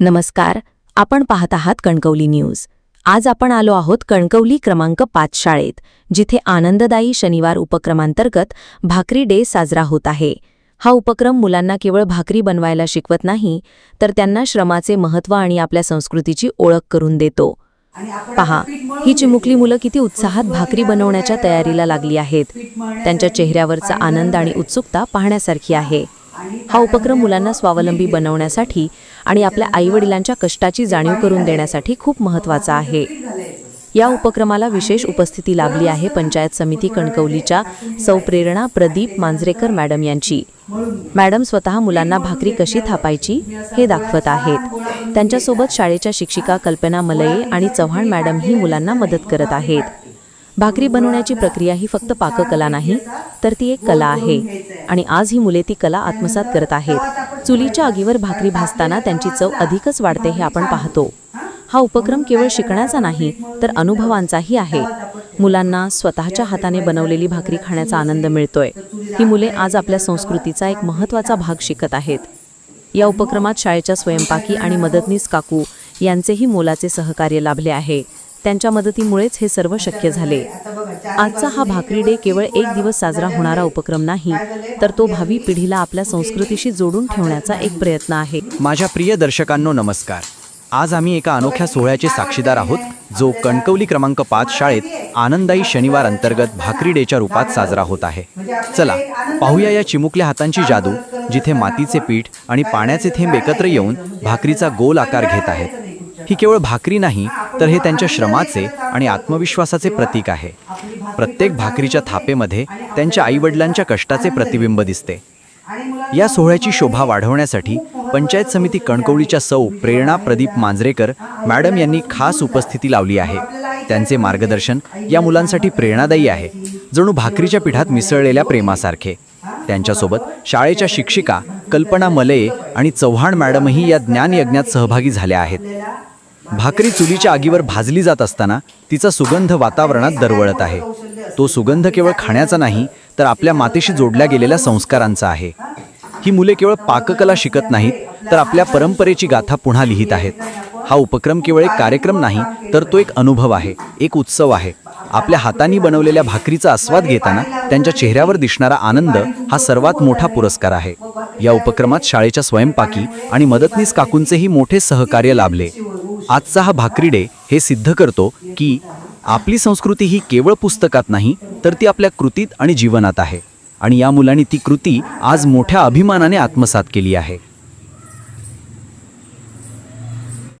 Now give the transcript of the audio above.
नमस्कार आपण पाहत आहात कणकवली न्यूज. आज आपण आलो आहोत कणकवली क्रमांक पाच शाळेत जिथे आनंददायी शनिवार उपक्रमांतर्गत भाकरी डे साजरा होत आहे. हा उपक्रम मुलांना केवळ भाकरी बनवायला शिकवत नाही तर त्यांना श्रमाचे महत्त्व आणि आपल्या संस्कृतीची ओळख करून देतो. पहा ही चिमुकली मुलं किती उत्साहात भाकरी बनवण्याच्या तयारीला लागली आहेत. त्यांच्या चेहऱ्यावरचा आनंद आणि उत्सुकता पाहण्यासारखी आहे. हा उपक्रम मुलांना स्वावलंबी बनवण्यासाठी आणि आपल्या आईवडिलांच्या कष्टाची जाणीव करून देण्यासाठी खूप महत्त्वाचा आहे. या उपक्रमाला विशेष उपस्थिती लाभली आहे पंचायत समिती कणकवलीच्या सौप्रेरणा प्रदीप मांजरेकर मॅडम यांची. मॅडम स्वतः मुलांना भाकरी कशी थापायची हे दाखवत आहेत. त्यांच्यासोबत शाळेच्या शिक्षिका कल्पना मलये आणि चव्हाण मॅडम ही मुलांना मदत करत आहेत. भाकरी बनवण्याची प्रक्रिया ही फक्त पाककला नाही तर ती एक कला आहे. आणि आज ही मुले ती कला आत्मसात करत आहेत. चुलीच्या आगीवर भाकरी भासताना त्यांची चव अधिकच वाढते हे आपण पाहतो. हा उपक्रम केवळ शिकण्याचा नाही तर अनुभवांचाही आहे. मुलांना स्वतःच्या हाताने बनवलेली भाकरी खाण्याचा आनंद मिळतोय. ही मुले आज आपल्या संस्कृतीचा एक महत्त्वाचा भाग शिकत आहेत. या उपक्रमात शाळेच्या स्वयंपाकी आणि मदतनीस काकू यांचेही मोलाचे सहकार्य लाभले आहे. त्यांच्या मदतीमुळेच हे सर्व शक्य झाले. आजचा हा भाकरी डे केवळ एक दिवस साजरा होणारा उपक्रम नाही तर तो भावी पिढीला आपल्या संस्कृतीशी जोडून ठेवण्याचा एक प्रयत्न आहे. माझ्या प्रिय दर्शकांनो नमस्कार. आज आम्ही एका अनोख्या सोहळ्याचे साक्षीदार आहोत जो कणकवली क्रमांक पाच शाळेत आनंदाई शनिवार अंतर्गत भाकरी डेच्या रूपात साजरा होत आहे. चला पाहूया या चिमुकल्या हातांची जादू जिथे मातीचे पीठ आणि पाण्याचे थेंब एकत्र येऊन भाकरीचा गोल आकार घेत आहेत. ही केवळ भाकरी नाही तर हे त्यांच्या श्रमाचे आणि आत्मविश्वासाचे प्रतीक आहे. प्रत्येक भाकरीच्या थापेमध्ये त्यांच्या आईवडिलांच्या कष्टाचे प्रतिबिंब दिसते. या सोहळ्याची शोभा वाढवण्यासाठी पंचायत समिती कणकवलीच्या सौ प्रेरणा प्रदीप मांजरेकर मॅडम यांनी खास उपस्थिती लावली आहे. त्यांचे मार्गदर्शन या मुलांसाठी प्रेरणादायी आहे. जणू भाकरीच्या पिठात मिसळलेल्या प्रेमासारखे. त्यांच्यासोबत शाळेच्या शिक्षिका कल्पना मलये आणि चव्हाण मॅडमही या ज्ञानयज्ञात सहभागी झाल्या आहेत. भाकरी चुलीच्या आगीवर भाजली जात असताना तिचा सुगंध वातावरणात दरवळत आहे. तो सुगंध केवळ खाण्याचा नाही तर आपल्या मातेशी जोडल्या गेलेल्या संस्कारांचा आहे. ही मुले केवळ पाककला शिकत नाहीत तर आपल्या परंपरेची गाथा पुन्हा लिहित आहेत. हा उपक्रम केवळ एक कार्यक्रम नाही तर तो एक अनुभव आहे एक उत्सव आहे. आपल्या हातांनी बनवलेल्या भाकरीचा आस्वाद घेताना त्यांच्या चेहऱ्यावर दिसणारा आनंद हा सर्वात मोठा पुरस्कार आहे. या उपक्रमात शाळेच्या स्वयंपाकी आणि मदतनीस काकूंचेही मोठे सहकार्य लाभले. आजचा हा भाकरी डे हे सिद्ध करतो की आपली संस्कृती ही केवळ पुस्तकात नाही तर ती आपल्या कृतीत आणि जीवनात आहे. आणि या मुलांनी ती कृती आज मोठ्या अभिमानाने आत्मसात केली आहे.